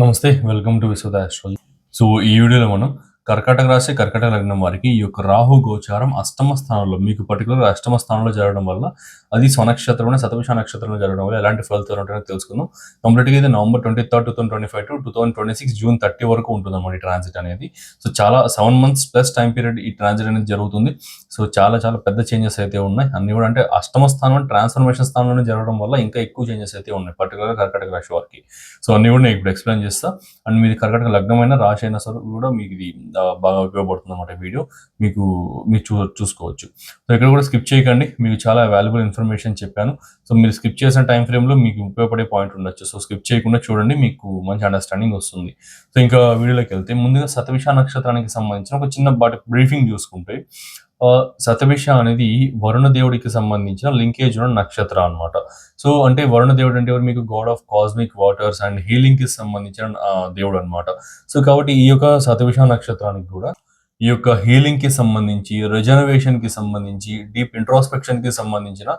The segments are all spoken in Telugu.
నమస్తే వెల్కమ్ టు విశ్వద సో ఈ వీడియోలో మనం కర్కాటక రాశి కర్కాటక లగ్నం వారికి ఈ యొక్క రాహు గోచారం అష్టమ స్థానంలో మీకు పర్టికులర్ అష్టమ స్థానంలో జరగడం వల్ల అది స్వనక్షత్రంలో శతభిష నక్షత్రంలో జరగడం వల్ల ఎలాంటి ఫలితాలు ఉంటాయో తెలుసుకుందాం. కంప్లీట్గా ఇది November twenty third two thousand twenty five to two thousand twenty six June thirty వరకు ఉంటుంది అన్నమాట ఈ ట్రాన్సిట్ అనేది. సో చాలా seven months plus time period ఈ ట్రాన్సిట్ అనేది జరుగుతుంది. సో చాలా చాలా పెద్ద చేంజెస్ అయితే ఉన్నాయి. అన్ని కూడా అంటే అష్టమ స్థానం ట్రాన్స్ఫర్మేషన్ స్థానంలో జరగడం వల్ల ఇంకా ఎక్కువ చేంజెస్ అయితే ఉన్నాయి పర్టికులర్గా కర్కాటక రాశి వారికి. సో అన్ని కూడా నేను ఇప్పుడు ఎక్స్ప్లెయిన్ చేస్తా. అండ్ మీది కర్కాటక లగ్నమైన రాశి అయినా సరే కూడా మీకు ఇది బాగా ఉపయోగపడుతుంది అనమాట వీడియో. మీకు మీరు చూ చూసుకోవచ్చు. సో ఇక్కడ కూడా స్కిప్ చేయకండి. మీకు చాలా వాల్యుబుల్ ఇన్ఫర్మేషన్ చెప్పాను. సో మీరు స్కిప్ చేసిన టైం ఫ్రేమ్లో మీకు ఉపయోగపడే పాయింట్ ఉండొచ్చు. సో స్కిప్ చేయకుండా చూడండి మీకు మంచి అండర్స్టాండింగ్ వస్తుంది. సో ఇంకా వీడియోలోకి వెళ్తే ముందుగా సతవిష నక్షత్రానికి సంబంధించిన ఒక చిన్న బాటి బ్రీఫింగ్ చూసుకుంటే శతభిష అనేది వరుణ దేవుడికి సంబంధించిన లింకేజ్ ఉన్న నక్షత్రం అన్నమాట. సో అంటే వరుణ దేవుడు అంటే ఎవరు? మీకు god of cosmic waters and హీలింగ్కి సంబంధించిన దేవుడు అన్నమాట. సో కాబట్టి ఈ యొక్క శతభిష నక్షత్రానికి కూడా ఈ యొక్క హీలింగ్కి సంబంధించి రిజర్వేషన్కి సంబంధించి డీప్ ఇంట్రాస్పెక్షన్కి సంబంధించిన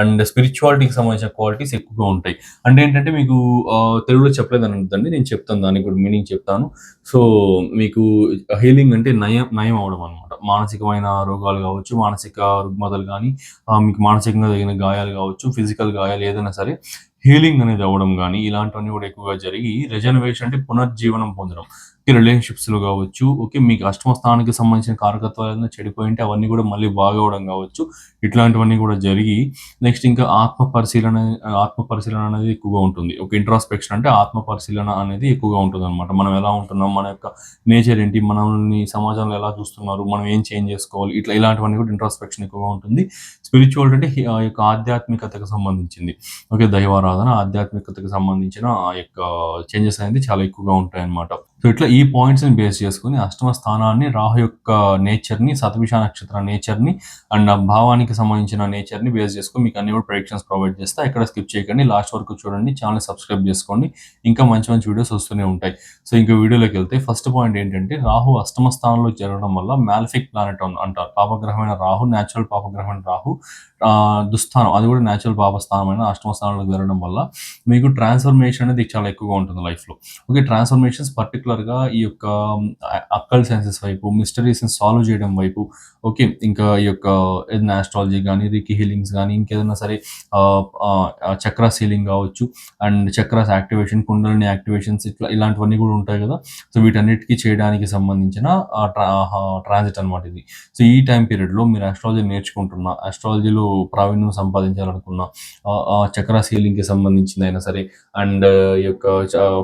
అండ్ స్పిరిచువాలిటీకి సంబంధించిన క్వాలిటీస్ ఎక్కువగా ఉంటాయి. అంటే ఏంటంటే మీకు తెలుగులో చెప్పలేదు అనుకుందండి నేను చెప్తాను దానికి కూడా మీనింగ్ చెప్తాను. సో మీకు హీలింగ్ అంటే నయం నయం అవడం అనమాట మానసికమైన రోగాలు కావచ్చు మానసిక రుగ్మతలు కానీ మీకు మానసికంగా తగిన గాయాలు కావచ్చు ఫిజికల్ గాయాలు ఏదైనా సరే హీలింగ్ అనేది అవ్వడం కానీ ఇలాంటివన్నీ కూడా ఎక్కువగా జరిగి రెజనవేషన్ అంటే పునర్జీవనం పొందడం. రిలేషన్షిప్స్లో కావచ్చు ఓకే మీకు అష్టమ స్థానానికి సంబంధించిన కారకత్వాలు ఏదైనా చెడిపోయి ఉంటే అవన్నీ కూడా మళ్ళీ బాగవడం కావచ్చు. ఇట్లాంటివన్నీ కూడా జరిగి నెక్స్ట్ ఇంకా ఆత్మ పరిశీలన ఆత్మ పరిశీలన అనేది ఎక్కువగా ఉంటుంది. ఒక ఇంట్రాస్పెక్షన్ అంటే ఆత్మ పరిశీలన అనేది ఎక్కువగా ఉంటుంది అనమాట మనం ఎలా ఉంటున్నాం మన యొక్క నేచర్ ఏంటి మనల్ని సమాజంలో ఎలా చూస్తున్నారు మనం ఏం చేంజ్ చేసుకోవాలి ఇట్లా ఇలాంటివన్నీ కూడా ఇంట్రాస్పెక్షన్ ఎక్కువగా ఉంటుంది. స్పిరిచువల్ అంటే ఆ యొక్క ఆధ్యాత్మికతకు సంబంధించింది. ఓకే దైవారాధన ఆధ్యాత్మికతకు సంబంధించిన ఆ యొక్క చేంజెస్ అనేది చాలా ఎక్కువగా ఉంటాయి అన్నమాట సో ఇట్లా ఈ పాయింట్స్ని బేస్ చేసుకుని అష్టమ స్థానాన్ని రాహు యొక్క నేచర్ని సతవిష నక్షత్ర నేచర్ని అండ్ ఆ భావానికి సంబంధించిన నేచర్ని బేస్ చేసుకుని మీకు అన్ని కూడా ప్రొడిక్షన్స్ ప్రొవైడ్ చేస్తా. ఇక్కడ స్కిప్ చేయకండి. లాస్ట్ వరకు చూడండి. ఛానల్ సబ్స్క్రైబ్ చేసుకోండి. ఇంకా మంచి మంచి వీడియోస్ వస్తూనే ఉంటాయి. సో ఇంకా వీడియోలోకి వెళ్తే ఫస్ట్ పాయింట్ ఏంటంటే రాహు అష్టమ స్థానంలో జరగడం వల్ల మ్యాల్ఫిక్ ప్లానెట్ అంటారు. పాపగ్రహమైన రాహు న్యాచురల్ పాపగ్రహమైన రాహు దుస్థానం అది కూడా న్యాచురల్ పాపస్థానమైన అష్టమ స్థానంలో జరగడం వల్ల మీకు ట్రాన్స్ఫర్మేషన్ అనేది చాలా ఎక్కువగా ఉంటుంది లైఫ్లో. ఓకే ట్రాన్స్ఫర్మేషన్స్ పర్టికులర్ గా ఈ యొక్క అక్కల్ సైన్సెస్ వైపు మిస్టరీస్ సాల్వ్ చేయడం వైపు ఓకే ఇంకా ఈ యొక్క ఏదైనా ఆస్ట్రాలజీ కానీ రికి హీలింగ్స్ కానీ ఇంకేదైనా సరే చక్రాస్ హీలింగ్ కావచ్చు and chakras activation Kundalini activations ఇట్లా ఇలాంటివన్నీ కూడా ఉంటాయి కదా. సో వీటన్నిటికీ చేయడానికి సంబంధించిన ట్రాన్సిట్ అనమాట ఇది. సో ఈ టైం పీరియడ్లో మీరు ఆస్ట్రాలజీ నేర్చుకుంటున్నా ఆస్ట్రాలజీలో ప్రావీణ్యం సంపాదించాలనుకున్న చక్రాస్ హీలింగ్కి సంబంధించింది అయినా సరే అండ్ ఈ యొక్క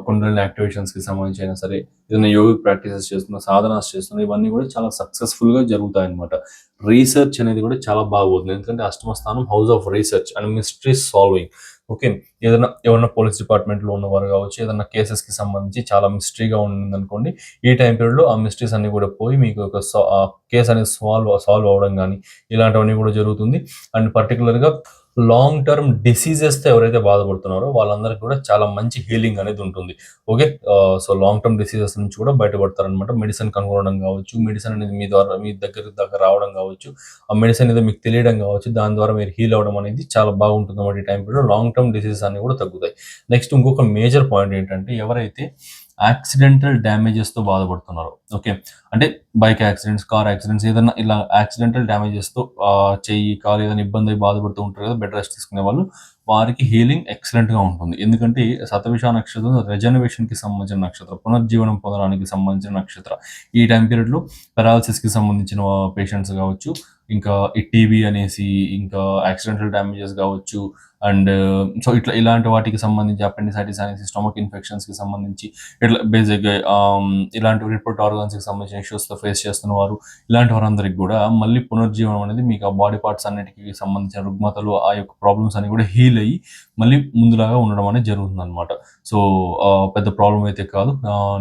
కుండలని యాక్టివేషన్స్కి సంబంధించి అయినా సరే ఏదైనా యోగిక్ ప్రాక్టీసెస్ చేస్తున్నా సాధనాస్ చేస్తున్నా ఇవన్నీ కూడా చాలా సక్సెస్ఫుల్గా జరుగుతాయి అనమాట రీసెర్చ్ అనేది కూడా చాలా బాగుంది ఎందుకంటే అష్టమ స్థానం house of research and mystery solving okay ఏదైనా ఎవరైనా పోలీస్ డిపార్ట్మెంట్లో ఉన్నవారు కావచ్చు ఏదైనా కేసెస్కి సంబంధించి చాలా మిస్టరీగా ఉంది అనుకోండి ఈ టైం పీరియడ్లో ఆ మిస్టరీస్ అన్ని కూడా పోయి మీకు ఒక కేసు అనేది సాల్వ్ సాల్వ్ అవ్వడం కానీ ఇలాంటివన్నీ కూడా జరుగుతుంది. అండ్ పర్టికులర్గా లాంగ్ టర్మ్ డిసీజెస్తో ఎవరైతే బాధపడుతున్నారో వాళ్ళందరికీ కూడా చాలా మంచి హీలింగ్ అనేది ఉంటుంది. Okay so long term diseases నుంచి కూడా బయటపడతారనమాట మెడిసిన్ కనుగొనడం కావచ్చు మెడిసిన్ అనేది మీ ద్వారా మీ దగ్గర దాకా రావడం కావచ్చు ఆ మెడిసిన్ అనేది మీకు తెలియడం కావచ్చు దాని ద్వారా మీరు హీల్ అవ్వడం అనేది చాలా బాగుంటుంది అన్నమాట ఈ time period long term diseases అన్ని కూడా తగ్గుతాయి. నెక్స్ట్ ఇంకొక మేజర్ పాయింట్ ఏంటంటే ఎవరైతే యాక్సిడెంటల్ డ్యామేజెస్తో బాధపడుతున్నారు. ఓకే. అంటే బైక్ యాక్సిడెంట్స్ కార్ యాక్సిడెంట్స్ ఏదైనా ఇలా యాక్సిడెంటల్ డ్యామేజెస్తో చెయ్యి కాలు ఏదైనా ఇబ్బంది అయి బాధపడుతూ ఉంటారు కదా బెడ్ రెస్ట్ తీసుకునే వాళ్ళు వారికి హీలింగ్ ఎక్సలెంట్గా ఉంటుంది. ఎందుకంటే సతవిష నక్షత్రం రెజనవేషన్కి సంబంధించిన నక్షత్రం పునర్జీవనం పొందడానికి సంబంధించిన నక్షత్రం. ఈ టైం పీరియడ్లో పెరాలసిస్కి పెరాలసిస్కి సంబంధించిన పేషెంట్స్ కావచ్చు ఇంకా ఈ అనేసి ఇంకా యాక్సిడెంటల్ డ్యామేజెస్ కావచ్చు. అండ్ సో uh, ఇట్లా ఇలాంటి వాటికి సంబంధించి అపెండిసైటిస్ అనేసి స్టమక్ ఇన్ఫెక్షన్స్కి సంబంధించి ఇట్లా బేసిక్ um, ఇలాంటి రిపోర్ట్ ఆర్గాన్స్కి సంబంధించిన ఇష్యూస్తో ఫేస్ చేస్తున్న వారు ఇలాంటి వారందరికి కూడా మళ్ళీ పునర్జీవనం అనేది మీకు ఆ బాడీ పార్ట్స్ అన్నిటికీ సంబంధించిన రుగ్మతలు ఆ యొక్క ప్రాబ్లమ్స్ అన్ని కూడా హీల్ అయ్యి మళ్ళీ ముందులాగా ఉండడం అనేది జరుగుతుంది అనమాట సో uh, పెద్ద ప్రాబ్లం అయితే కాదు.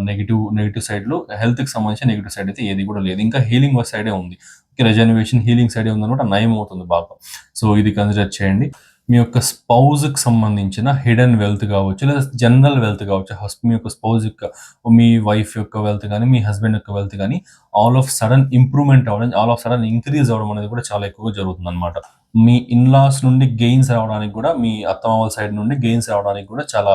నెగిటివ్ నెగిటివ్ సైడ్లో హెల్త్కి సంబంధించిన నెగిటివ్ సైడ్ అయితే ఏది కూడా లేదు. ఇంకా హీలింగ్ సైడే ఉంది. రెజనవేషన్ హీలింగ్ సైడ్ ఉంది అనమాట నయం అవుతుంది బాగా సో ఇది కన్సిడర్ చేయండి. మీ యొక్క స్పౌజ్కి సంబంధించిన హిడెన్ వెల్త్ కావచ్చు లేదా జనరల్ వెల్త్ కావచ్చు హస్- మీ యొక్క స్పౌజ్ యొక్క మీ వైఫ్ యొక్క వెల్త్ కానీ మీ హస్బెండ్ యొక్క వెల్త్ కానీ ఆల్ ఆఫ్ సడన్ ఇంప్రూవ్మెంట్ అవ్వడం ఆల్ ఆఫ్ సడన్ ఇంక్రీజ్ అవ్వడం అనేది కూడా చాలా ఎక్కువగా జరుగుతుంది అనమాట మీ ఇన్లాస్ నుండి గెయిన్స్ రావడానికి కూడా మీ అత్తమామల సైడ్ నుండి గెయిన్స్ రావడానికి కూడా చాలా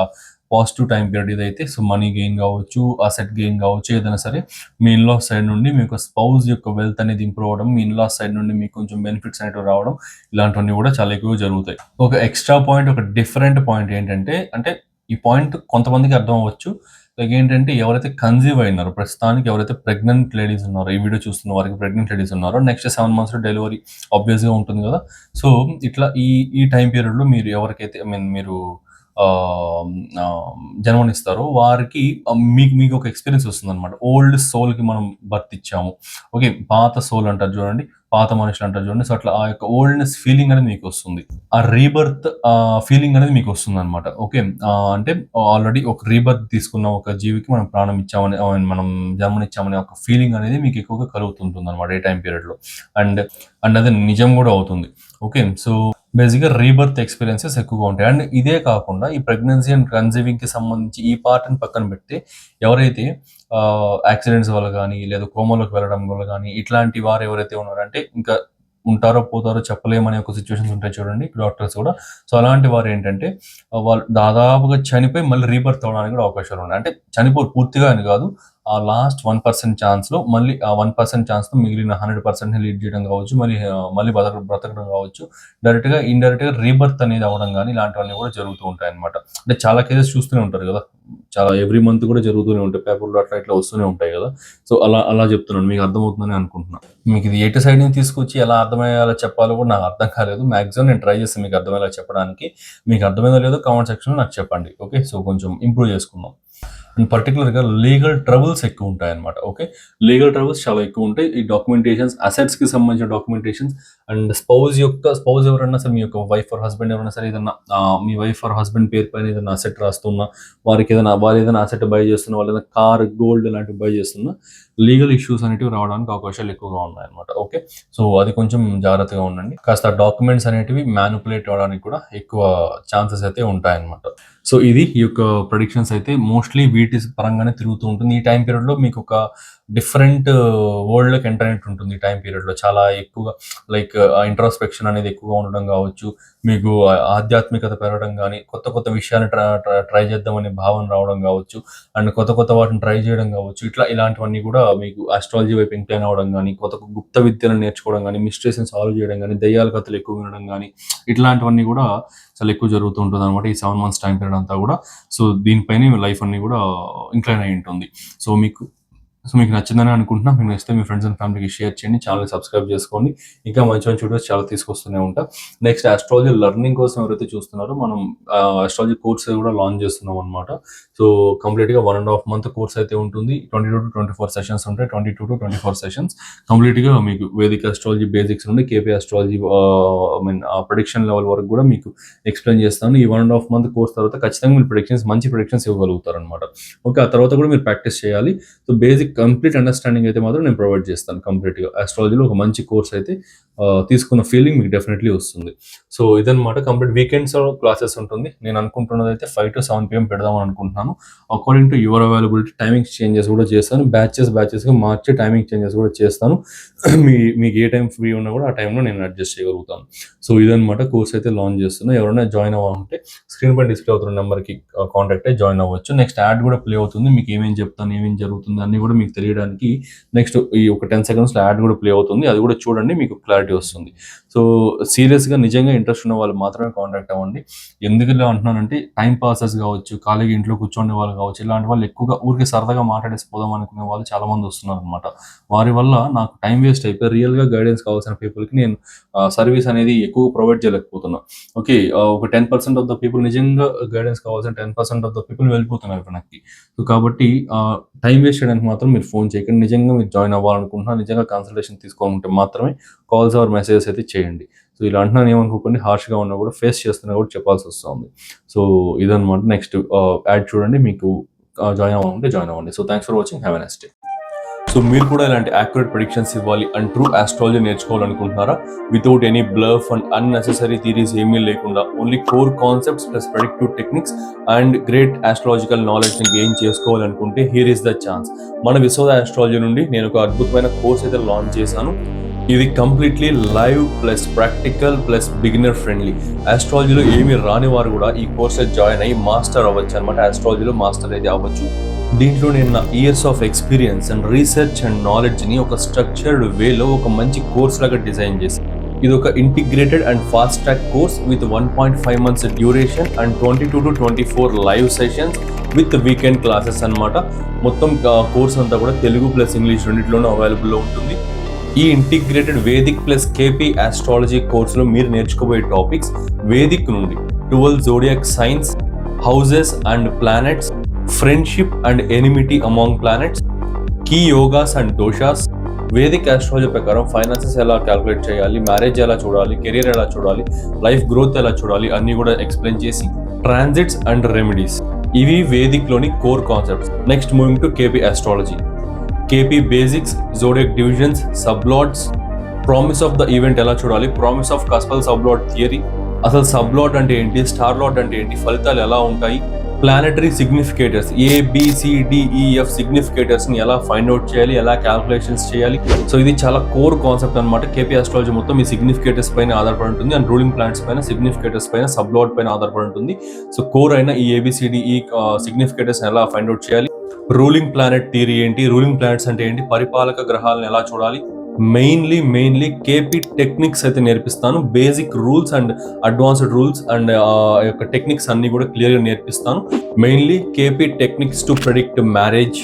పాజిటివ్ టైం పీరియడ్ ఇదైతే సో మనీ గెయిన్ కావచ్చు అసెట్ గెయిన్ కావచ్చు ఏదైనా సరే మీ ఇన్లా సైడ్ నుండి మీకు స్పౌజ్ యొక్క వెల్త్ అనేది ఇంప్రూవ్ అవడం మీ ఇన్లా సైడ్ నుండి మీకు కొంచెం బెనిఫిట్స్ అనేవి రావడం ఇలాంటివన్నీ కూడా చాలా ఎక్కువ జరుగుతాయి. ఒక ఎక్స్ట్రా పాయింట్ ఒక డిఫరెంట్ పాయింట్ ఏంటంటే అంటే ఈ పాయింట్ కొంతమందికి అర్థం అవ్వచ్చు. లైక్ ఏంటంటే ఎవరైతే కన్సీవ్ అయినారో ప్రస్తుతానికి ఎవరైతే ప్రెగ్నెంట్ లేడీస్ ఉన్నారో ఈ వీడియో చూస్తున్న వారికి ప్రెగ్నెంట్ లేడీస్ ఉన్నారో నెక్స్ట్ సెవెన్ మంత్స్ డెలివరీ ఆబ్వియస్గా ఉంటుంది కదా. సో ఇట్లా ఈ ఈ టైం పీరియడ్లో మీరు ఎవరికైతే ఐ మీన్ మీరు జన్మనిస్తారు. వారికి మీకు మీకు ఒక ఎక్స్పీరియన్స్ వస్తుంది అనమాట ఓల్డ్ సోల్కి మనం బర్త్ ఇచ్చాము. ఓకే పాత సోల్ అంటారు చూడండి. పాత మనుషులు అంటారు చూడండి. సో అట్లా ఆ యొక్క ఓల్డ్నెస్ ఫీలింగ్ అనేది మీకు వస్తుంది. ఆ రీబర్త్ ఫీలింగ్ అనేది మీకు వస్తుంది అనమాట ఓకే అంటే ఆల్రెడీ ఒక రీబర్త్ తీసుకున్న ఒక జీవికి మనం ప్రాణం ఇచ్చామని మనం జన్మనిచ్చామనే ఒక ఫీలింగ్ అనేది మీకు ఎక్కువగా కలుగుతుంటుంది అనమాట ఏ టైం పీరియడ్లో అండ్ అండ్ అది నిజం కూడా అవుతుంది. ఓకే సో బేసిక్గా రీబర్త్ ఎక్స్పీరియన్సెస్ ఎక్కువగా ఉంటాయి. అండ్ ఇదే కాకుండా ఈ ప్రెగ్నెన్సీ అండ్ కన్సీవింగ్కి సంబంధించి ఈ పార్ట్ని పక్కన పెడితే ఎవరైతే యాక్సిడెంట్స్ వల్ల కానీ లేదా కోమలోకి వెళ్ళడం వల్ల కానీ ఇట్లాంటి వారు ఎవరైతే ఉన్నారంటే ఇంకా ఉంటారో పోతారో చెప్పలేమనే ఒక సిచ్యువేషన్స్ ఉంటాయి చూడండి డాక్టర్స్ కూడా. సో అలాంటి వారు ఏంటంటే వాళ్ళు దాదాపుగా చనిపోయి మళ్ళీ రీబర్త్ అవడానికి కూడా అవకాశాలు ఉన్నాయి. అంటే చనిపోరు పూర్తిగా అని కాదు ఆ లాస్ట్ వన్ పర్సెంట్ ఛాన్స్లో మళ్ళీ ఆ వన్ పర్సెంట్ ఛాన్స్తో మిగిలిన హండ్రెడ్ పర్సెంట్ని లీడ్ చేయడం కావచ్చు మళ్ళీ మళ్ళీ బతక బ్రతకడం కావచ్చు. డైరెక్ట్గా ఇండైరెక్ట్గా రీబర్త్ అనేది అవ్వడం కానీ ఇలాంటివన్నీ కూడా జరుగుతూ ఉంటాయి అనమాట అంటే చాలా కేసెస్ చూస్తూనే ఉంటారు కదా. చాలా ఎవ్రీ మంత్ కూడా జరుగుతూనే ఉంటాయి. పేపర్లో అట్లా ఇట్లా వస్తూనే ఉంటాయి కదా. సో అలా అలా చెప్తున్నాను. మీకు అర్థమవుతుందని అనుకుంటున్నాను మీకు ఇది ఎటు సైడ్ నుంచి తీసుకొచ్చి ఎలా అర్థమయ్యేలా చెప్పాలో కూడా నాకు అర్థం కాలేదు. మాక్సిమం నేను ట్రై చేస్తాను మీకు అర్థమయ్యేలా చెప్పడానికి మీకు అర్థమైందో లేదో కామెంట్ సెక్షన్లో నాకు చెప్పండి. ఓకే సో కొంచెం ఇంప్రూవ్ చేసుకుందాం. పర్టికులర్గా లీగల్ ట్రబుల్స్ ఎక్కువ ఉంటాయన్నమాట ఓకే లీగల్ ట్రబుల్స్ చాలా ఎక్కువ ఉంటాయి. ఈ డాక్యుమెంటేషన్స్ అసెట్స్కి సంబంధించిన డాక్యుమెంటేషన్స్ అండ్ స్పౌజ్ యొక్క స్పౌజ్ ఎవరైనా సరే మీ యొక్క వైఫ్ ఆర్ హస్బెండ్ ఎవరైనా సరే ఏదన్నా మీ వైఫ్ ఆర్ హస్బెండ్ పేరు పైన ఏదైనా అసెట్ రాస్తున్నా వారికి ఏదైనా వారు ఏదైనా అసెట్ బై చేస్తున్నా వాళ్ళు ఏదైనా కార్ గోల్డ్ ఇలాంటివి బై చేస్తున్నా లీగల్ ఇష్యూస్ అనేటివి రావడానికి అవకాశాలు ఎక్కువగా ఉన్నాయన్నమాట ఓకే సో అది కొంచెం జాగ్రత్తగా ఉండండి. కాస్త డాక్యుమెంట్స్ అనేటివి మ్యానుపులేట్ అవ్వడానికి కూడా ఎక్కువ ఛాన్సెస్ అయితే ఉంటాయన్నమాట. సో ఇది ఈ యొక్క ప్రొడిక్షన్స్ అయితే మోస్ట్ మోస్ట్లీ వీటి పరంగానే తిరుగుతూ ఉంటుంది. ఈ టైం పీరియడ్లో మీకు ఒక డిఫరెంట్ వరల్డ్లోకి ఎంటర్ అయినట్టు ఉంటుంది టైం పీరియడ్లో చాలా ఎక్కువగా లైక్ ఇంట్రాస్పెక్షన్ అనేది ఎక్కువగా ఉండడం కావచ్చు మీకు ఆధ్యాత్మికత పెరగడం కానీ కొత్త కొత్త విషయాన్ని ట్రై చేద్దామనే భావన రావడం కావచ్చు అండ్ కొత్త కొత్త వాటిని ట్రై చేయడం కావచ్చు ఇట్లా ఇలాంటివన్నీ కూడా మీకు ఆస్ట్రాలజీ వైపు ఇంక్లైన్ అవ్వడం కానీ కొత్త గుప్త విద్యలను నేర్చుకోవడం కానీ మిస్టరీస్ని సాల్వ్ చేయడం కానీ దయ్యాల కథలు ఎక్కువ వినడం కానీ ఇట్లాంటివన్నీ కూడా చాలా ఎక్కువ జరుగుతూ ఉంటుంది అనమాట ఈ సెవెన్ మంత్స్ టైం పీరియడ్ అంతా కూడా. సో దీనిపైన లైఫ్ అన్ని కూడా ఇంక్లైన్ అయి ఉంటుంది. సో మీకు సో మీకు నచ్చిందని అనుకుంటున్నా. మీకు నచ్చితే మీ ఫ్రెండ్స్ అండ్ ఫ్యామిలీకి షేర్ చేయండి. ఛానల్ సబ్స్క్రైబ్ చేసుకోండి. ఇంకా మంచి మంచి వీడియోస్ చాలా తీసుకొస్తూనే ఉంటా. నెక్స్ట్ ఆస్ట్రాలజీ లెర్నింగ్ కోసం ఎవరైతే చూస్తున్నారో మనం ఆస్ట్రాలజీ కోర్స్ కూడా లాంచ్ చేస్తున్నాం అనమాట సో కంప్లీట్గా one and half month course అయితే ఉంటుంది. Twenty two to twenty four sessions ఉంటాయి twenty two to twenty four sessions కంప్లీట్గా మీకు వేదిక ఆస్ట్రాలజీ బేసిక్స్ నుండి KP astrology I mean prediction level వరకు కూడా మీకు ఎక్స్ప్లెయిన్ చేస్తాను. ఈ one and half month course తర్వాత ఖచ్చితంగా మీరు ప్రొడిక్షన్స్ మంచి ప్రొడిక్షన్స్ ఇవ్వగలుగుతారు అనమాట ఓకే ఆ తర్వాత కూడా మీరు ప్రాక్టీస్ చేయాలి. సో బేసిక్ కంప్లీట్ అండర్స్టాండింగ్ అయితే మాత్రం నేను ప్రొవైడ్ చేస్తాను కంప్లీట్గా ఆస్ట్రాలజీలో ఒక మంచి కోర్స్ అయితే తీసుకున్న ఫీలింగ్ మీకు డెఫినెట్లీ వస్తుంది. సో ఇదనమాట కంప్లీట్ వీకెండ్స్ క్లాసెస్ ఉంటుంది. నేను అనుకుంటున్నది అయితే ఫైవ్ టు సెవెన్ పిఎం పెడదామని అనుకుంటున్నాను. According to your availability timings changes కూడా చేస్తాను. బ్యాచెస్ బ్యాచెస్గా మార్చి టైమింగ్ చేంజెస్ కూడా చేస్తాను. మీ మీకు ఏ టైం ఫ్రీ ఉన్నా కూడా ఆ టైంలో నేను అడ్జస్ట్ చేయగలుగుతాను. సో ఇదన్నమాట కోర్స్ అయితే లాంచ్ చేస్తున్నాను ఎవరైనా జాయిన్ అవ్వాలంటే స్క్రీన్ పై డిస్ప్లే అవుతున్న నెంబర్కి కాంటాక్ట్ అయ్యి జాయిన్ అవ్వచ్చు. నెక్స్ట్ యాడ్ కూడా ప్లే అవుతుంది. మీకు ఏమేమి చెప్తాను ఏమేమి జరుగుతుంది అన్నీ కూడా మీకు తెలియడానికి నెక్స్ట్ ఈ ఒక టెన్ సెకండ్స్లో యాడ్ కూడా ప్లే అవుతుంది. అది కూడా చూడండి మీకు క్లారిటీ వస్తుంది. సో సీరియస్గా నిజంగా ఇంట్రెస్ట్ ఉన్న వాళ్ళు మాత్రమే కాంటాక్ట్ అవ్వండి. ఎందుకు ఇలా అంటున్నానంటే టైం పాసెస్ కావచ్చు ఖాళీగా ఇంట్లో కూర్చొని వాళ్ళు కావచ్చు ఇలాంటి వాళ్ళు ఎక్కువగా ఊరికి సరదాగా మాట్లాడేసి పోదాం అనుకునే వాళ్ళు చాలామంది వస్తున్నారు అనమాట వారి వల్ల నాకు టైం వేస్ట్ అయిపోయి రియల్గా గైడెన్స్ కావాల్సిన పీపుల్కి నేను సర్వీస్ అనేది ఎక్కువ ప్రొవైడ్ చేయలేకపోతున్నా. ఓకే ఒక ten percent of the people నిజంగా గైడెన్స్ కావాల్సిన ten percent of the people వెళ్ళిపోతున్నారు వెనక్కి సో కాబట్టి టైం వేస్ట్ చేయడానికి మాత్రం మీరు ఫోన్ చేయకండి. నిజంగా మీరు జాయిన్ అవ్వాలనుకుంటున్నా నిజంగా కన్సల్టేషన్ తీసుకోవాలంటే మాత్రమే కాల్స్ ఆర్ మెసేజెస్ అయితే చేయండి. సో ఇలా అంటున్నాను ఏమనుకోకండి హార్ష్గా ఉన్నా కూడా ఫేస్ చేస్తున్నా కూడా చెప్పాల్సి వస్తుంది. సో ఇదనమాట నెక్స్ట్ యాడ్ చూడండి మీకు జాయిన్ అవ్వాలంటే జాయిన్ అవ్వండి. So thanks for watching have a next day so మీరు కూడా ఇలాంటి యాక్యురేట్ ప్రిడిక్షన్స్ ఇవ్వాలి and true astrology నేర్చుకోవాలనుకుంటున్నారా? Without any bluff and unnecessary theories ఏమీ లేకుండా only core concepts plus predictive techniques and great astrological నాలెడ్జ్ని గెయిన్ చేసుకోవాలనుకుంటే హీర్ ఈస్ ద ఛాన్స్ మన విశ్వ ఆస్ట్రాలజీ నుండి నేను ఒక అద్భుతమైన కోర్స్ అయితే లాంచ్ చేశాను. ఇది completely live plus practical plus beginner friendly. ఆస్ట్రాలజీలో ఏమి రాని వారు కూడా ఈ కోర్స్ జాయిన్ అయ్యి మాస్టర్ అవ్వచ్చు అనమాట ఆస్ట్రాలజీలో మాస్టర్ అయితే అవ్వచ్చు. దీంట్లో నేను నా years of experience and research and నాలెడ్జ్ని ఒక స్ట్రక్చర్డ్ వేలో ఒక మంచి కోర్స్ లాగా డిజైన్ చేసి ఇది ఒక integrated and fast track course with one point five months duration and twenty two to twenty four live sessions with weekend classes అన్నమాట. మొత్తం కోర్స్ అంతా కూడా తెలుగు ప్లస్ ఇంగ్లీష్ రెండింటిలోనూ అవైలబుల్లో ఉంటుంది. ఈ integrated Vedic plus KP astrology కోర్సులో మీరు నేర్చుకోబోయే టాపిక్స్ వేదిక్ నుండి twelve zodiac signs houses and planets friendship and enmity among planets key yogas and doshas Vedic astrology ప్రకారం ఫైనాన్సెస్ ఎలా క్యాలిక్యులేట్ చేయాలి మ్యారేజ్ ఎలా చూడాలి కెరీర్ ఎలా చూడాలి లైఫ్ గ్రోత్ ఎలా చూడాలి అన్ని కూడా ఎక్స్ప్లెయిన్ చేసి ట్రాన్సిట్స్ అండ్ రెమెడీస్ ఇవి వేదిక్లోని core concepts next moving to KP astrology KP basics zodiac divisions sublords promise of the event ఎలా చూడాలి? Promise of cuspal sublord theory అసలు సబ్లాట్ అంటే ఏంటి? స్టార్ లాట్ అంటే ఏంటి? ఫలితాలు ఎలా ఉంటాయి? Planetary significators A B C D E F సిగ్నిఫికేటర్స్ని సిగ్నిఫికేటర్స్ని ఎలా ఫైండ్ అవుట్ చేయాలి? ఎలా క్యాల్కులేషన్స్ చేయాలి? సో ఇది చాలా కోర్ కాన్సెప్ట్ అనమాట కేపీ ఆస్ట్రాలజీ మొత్తం ఈ సిగ్నిఫికేటర్స్ పైన ఆధారపడి ఉంటుంది. అండ్ రూలింగ్ ప్లాంట్స్ పైన సిగ్నిఫికేటర్స్ పైన సబ్లాట్ పైన ఆధారపడి ఉంటుంది. సో కోర్ అయిన ఈ A B C D E significators e, uh, ఎలా ఫైండ్ అవుట్ చేయాలి? రూలింగ్ ప్లానెట్ థియరీ ఏంటి? రూలింగ్ ప్లానెట్స్ అంటే ఏంటి? పరిపాలక గ్రహాలను ఎలా చూడాలి? మెయిన్లీ మెయిన్లీ కేపీ టెక్నిక్స్ అయితే నేర్పిస్తాను. Basic rules and advanced rules and యొక్క టెక్నిక్స్ అన్ని కూడా క్లియర్గా నేర్పిస్తాను. Mainly KP techniques to predict marriage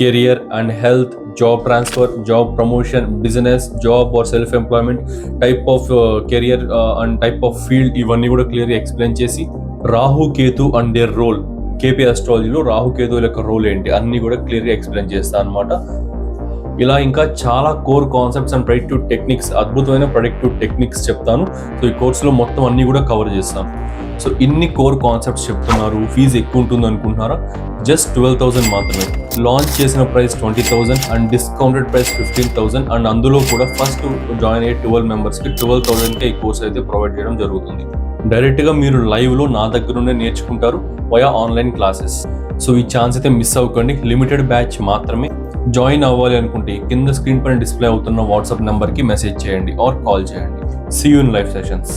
career and health job transfer job promotion business job or self employment type of career and type of field ఇవన్నీ కూడా క్లియర్గా ఎక్స్ప్లెయిన్ చేసి Rahu Ketu and their role KP అస్ట్రాలజీలో రాహుకేతువుల యొక్క రోల్ ఏంటి? అన్ని కూడా క్లియర్గా ఎక్స్ప్లెయిన్ చేస్తాను అనమాట ఇలా ఇంకా చాలా core concepts and productive techniques అద్భుతమైన ప్రొడక్టివ్ టెక్నిక్స్ చెప్తాను. సో ఈ కోర్సులో మొత్తం అన్ని కూడా కవర్ చేస్తాను. సో ఇన్ని కోర్ కాన్సెప్ట్స్ చెప్తున్నారు. ఫీజు ఎక్కువ ఉంటుంది అనుకుంటున్నారా? జస్ట్ ట్వెల్వ్ థౌసండ్ మాత్రమే. లాంచ్ చేసిన price twenty thousand and discounted price fifteen thousand and అందులో కూడా ఫస్ట్ జాయిన్ అయ్యే ట్వెల్వ్ మెంబర్స్కి ట్వెల్వ్ థౌసండ్కే ఈ కోర్స్ అయితే ప్రొవైడ్ చేయడం జరుగుతుంది. డైరెక్ట్గా మీరు లైవ్లో నా దగ్గర నుండే నేర్చుకుంటారు వయా ఆన్లైన్ క్లాసెస్. సో ఈ ఛాన్స్ అయితే మిస్ అవ్వకండి. లిమిటెడ్ బ్యాచ్ మాత్రమే. జాయిన్ అవ్వాలి అనుకుంటే కింద స్క్రీన్ పైన డిస్ప్లే అవుతున్న వాట్సాప్ నెంబర్కి మెసేజ్ చేయండి ఆర్ కాల్ చేయండి. See you in sessions